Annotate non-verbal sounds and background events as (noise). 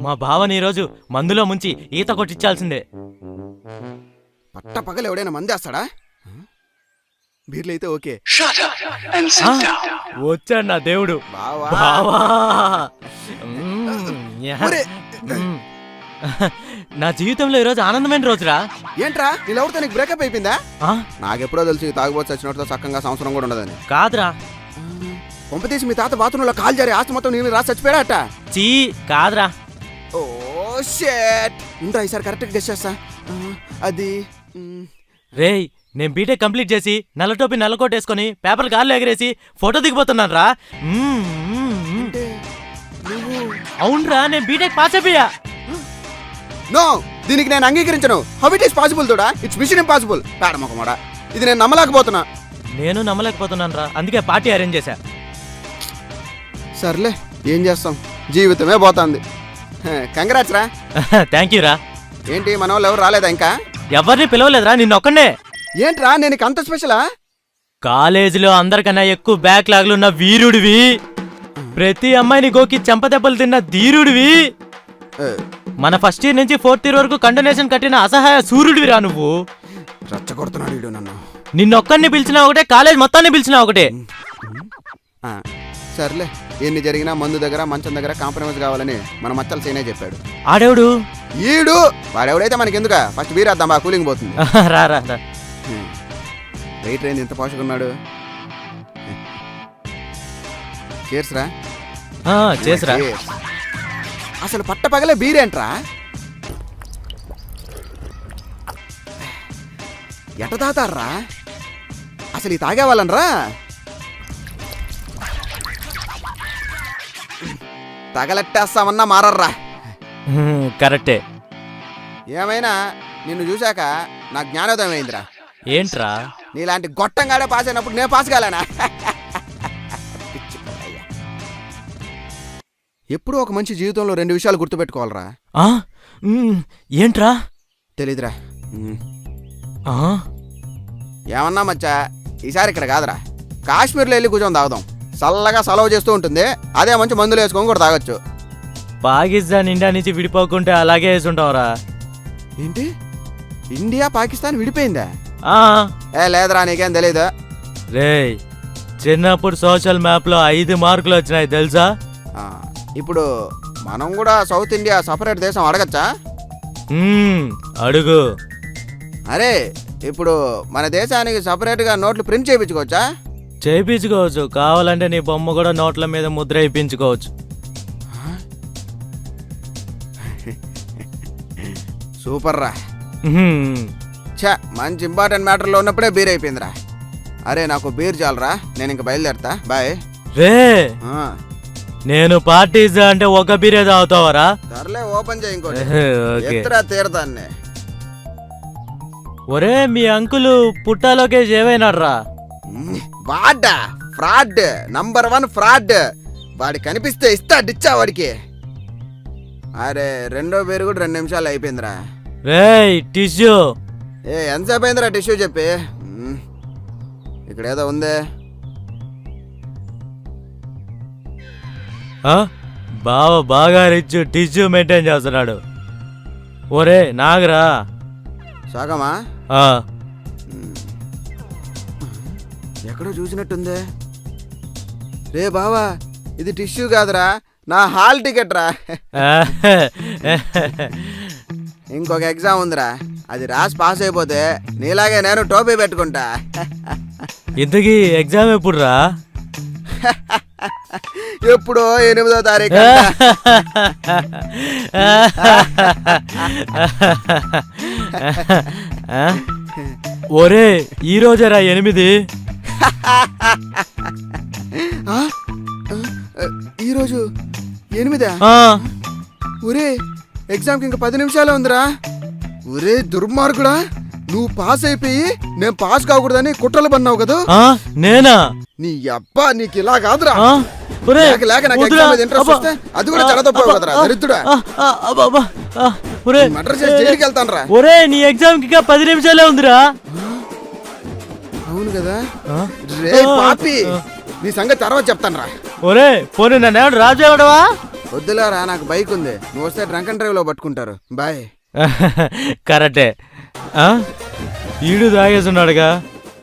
మా బావని ఈరోజు మందులో ముంచి ఈత కొట్టించాల్సిందే. పట్ట పగలు ఎవడైనా మందేస్తాడా? బీర్లు అయితే ఓకే. ఆ, వచ్చాడు నా దేవుడు. బావా. బావా. మ్మ్, యా. ఒరే, మ్మ్. నా జీవితంలో ఈరోజు ఆనందమైన రోజురా. ఏంట్రా? వీళ్ళెవరితో నీకు బ్రేకప్ అయిపోయిందా? ఆ, నాకెప్పుడో తెలిసి తాగుబోతు చచ్చినట్టుతో చక్కగా సంవత్సరం కూడా ఉండదని. కాదురా. పంపతీసి మీ తాత బాత్రూంలో కాల్ జారి ఆస్తి మొత్తం నీళ్ళు రాసి చచ్చిపోయాడట. చీ కాదురా. ఓ షేట్ ఇంకా ఈసారి కరెక్ట్గా గెస్ చేస్తా. ఆ, అది మ్, రేయ్ నేను బీటెక్ కంప్లీట్ చేసి నల్ల టోపీ నల్ల కోట్ వేసుకొని పేపర్ గాల్లో ఎగరేసి ఫోటో దిగిపోతున్నాను రా అంటే నువ్వు అవునరా నేను బీటెక్ పాస్ అయిపోయా. నో దీనికి నేను అంగీకరించను. హౌ ఇట్ ఈస్ పాసిబుల్ తోడా ఇట్స్ మిషన్ ఇంపాసిబుల్ పేడమొకమాడ ఇది నేను నమ్మలేకపోతున్నా. నేను నమ్మలేకపోతున్నాను రా అందుకే పార్టీ అరేంజ్ చేశా. సర్లే ఏం చేస్తాం? జీవితమే పోతుంది. కంగ్రాట్స్ రా. (laughs) థ్యాంక్ యూ రా. ఏంటి మన వాళ్ళు ఎవరు రాలేదా ఇంకా? ఎవరిని పిలవలేదురా నిన్న ఒక్కనే ఏంట్రా నేను అంత స్పెషలా? కాలేజీలో అందరికన్నా ఎక్కువ బ్యాక్లాగ్లు ఉన్న వీరుడివి. ప్రతి అమ్మాయిని గోకి చెంపదెబ్బలు తిన్న ధీరుడివి. మన ఫస్ట్ ఇయర్ నుంచి ఫోర్త్ ఇయర్ వరకు కండోనేషన్ కట్టిన అసహాయ సూర్యుడివిరా నువ్వు. రచ్చగొడుతున్నాడు నన్ను. నిన్నొక్కడిని పిలిచినా ఒకటే కాలేజ్ మొత్తాన్ని పిలిచినా ఒకటే. సర్లే ఎన్ని జరిగినా మందు దగ్గర మంచం దగ్గర కాంప్రమైజ్ కావాలని మన మచ్చల సీనే చెప్పాడు. ఆడేవుడు? ఈడు? వాడెవడైతే మనకెందుక? ఫస్ట్ బీర్ వేద్దాం బా కూలింగ్ పోతుంది. (laughs) రా రా రా. వెయిట్ రేంజ్ ఇంత పోషకున్నాడు. చేర్స్ రా. ఆ, చేసిరా Cheers. అసలు పట్ట పగలే బీరేంట్రా? ఎట తాతారా అసలు ఈ తాగేవాళ్ళనరా? తగలెట్టేస్తామన్నా మారర్రా. కరెక్టే. ఏమైనా నిన్ను చూశాక నా జ్ఞానోదయం అయిందిరా. ఏంట్రా? నీలాంటి గొట్టంగాడే పాస్ అయినప్పుడు నేను పాస్ కాలేనా. ఎప్పుడూ ఒక మంచి జీవితంలో రెండు విషయాలు గుర్తుపెట్టుకోవాలరా. ఏంట్రా? తెలీదురా. ఏమన్నా మచ్చా ఈసారి ఇక్కడ కాదురా. కాశ్మీర్లో వెళ్ళి కూర్చొని తాగుదాం. చల్లగా సెలవు చేస్తూ ఉంటుంది. అదే మంచి మందులు వేసుకొని కూడా తాగొచ్చు. పాకిస్తాన్ ఇండియా నుంచి విడిపోకుంటే అలాగే వేసుంటావురా. ఏంటి? ఇండియా పాకిస్తాన్ విడిపోయిందా? ఏ లేదురా నీకేం తెలీదు. రేయ్ చిన్నప్పుడు సోషల్ మ్యాప్లో ఐదు మార్కులు వచ్చినాయి తెలుసా? ఇప్పుడు మనం కూడా సౌత్ ఇండియా సపరేట్ దేశం అడగచ్చా? అడుగు. అరే ఇప్పుడు మన దేశానికి సపరేట్గా నోట్లు ప్రింట్ చేయించుకోవచ్చా? చేయించుకోవచ్చు కావాలంటే నీ బొమ్మ కూడా నోట్ల మీద ముద్ర వేయించుకోవచ్చు. (laughs) సూపర్ రా ఛా మంచి ఇంపార్టెంట్ మ్యాటర్లో ఉన్నప్పుడే బీర్ అయిపోయిందిరా. అరే నాకు బీర్ చాలరా. నేను ఇంక బయలుదేరతా. బాయ్. రే! నేను పార్టీ ఇస్తా అంటే ఒక బీరే తాగుతావరా? సర్లే ఓపెన్ చేయి ఇంకోటి. (laughs) ఎత్తురా తీరదాన్ని. ఒరే మీ అంకులు పుట్టాలోకే ఏమైనాడ్రా? వాడా ఫ్రాడ్ నంబర్ వన్ ఫ్రాడ్. వాడి కనిపిస్తే ఇస్తా డిచ్చా వాడికి. అరే రెండో పేరు కూడా రెండు నిమిషాలు అయిపోయిందిరా. టిష్యూ. ఏ ఎంతసేపు అయిందిరా టిష్యూ చెప్పి? మ్, ఇక్కడ ఏదో ఉంది. ఆ? బావ బాగా రిచ్ టిష్యూ మెయింటైన్ చేస్తున్నాడు. ఒరే నాగరా. సగమా? ఆ, ఎక్కడో చూసినట్టుందే. రే బావా ఇది టిష్యూ కాదురా నా హాల్ టికెట్ రా (laughs) ఇంకొక ఎగ్జామ్ ఉందిరా అది రాసి పాస్ అయిపోతే నీలాగే నేను టోపీ పెట్టుకుంటా. ఇంతకీ ఎగ్జామ్ ఎప్పుడు రా (laughs) ఎప్పుడో ఎనిమిదో తారీఖు? (laughs) ఒరే ఈ రోజేరా ఎనిమిది? ఈరోజు ఎనిమిదా? ఒరే ఎగ్జామ్కి ఇంకా పది నిమిషాలే ఉందిరా. ఒరే దుర్మార్గుడా నువ్వు పాస్ అయిపోయి నేను పాస్ కాకూడదని కుట్రలు పన్నావు కదా? నేనా? నీ అబ్బా నీకు ఇలా కాదురా. లేక నాకు. ఎగ్జామ్ మీద ఇంట్రెస్ట్ అబ్బా. వస్తే అది కూడా కదరా దరిద్రుడా. చేసి జైలుకి వెళ్తాను రా ఒరే నీ ఎగ్జామ్కి పది నిమిషాలే ఉందిరా. అవును కదా? రే పాపి నీ సంగతి తర్వాత చెప్తాను రా ఒరే పోనీ నన్ను రాజు ఎవడవా? వద్దులేరా నాకు బైక్ ఉంది. నువ్వు వస్తే డ్రంక్ అండ్ డ్రైవ్లో పట్టుకుంటారు. బాయ్. (laughs) కరెక్టే. ఆ? ఈడు తాగేసి ఉన్నాడుగా.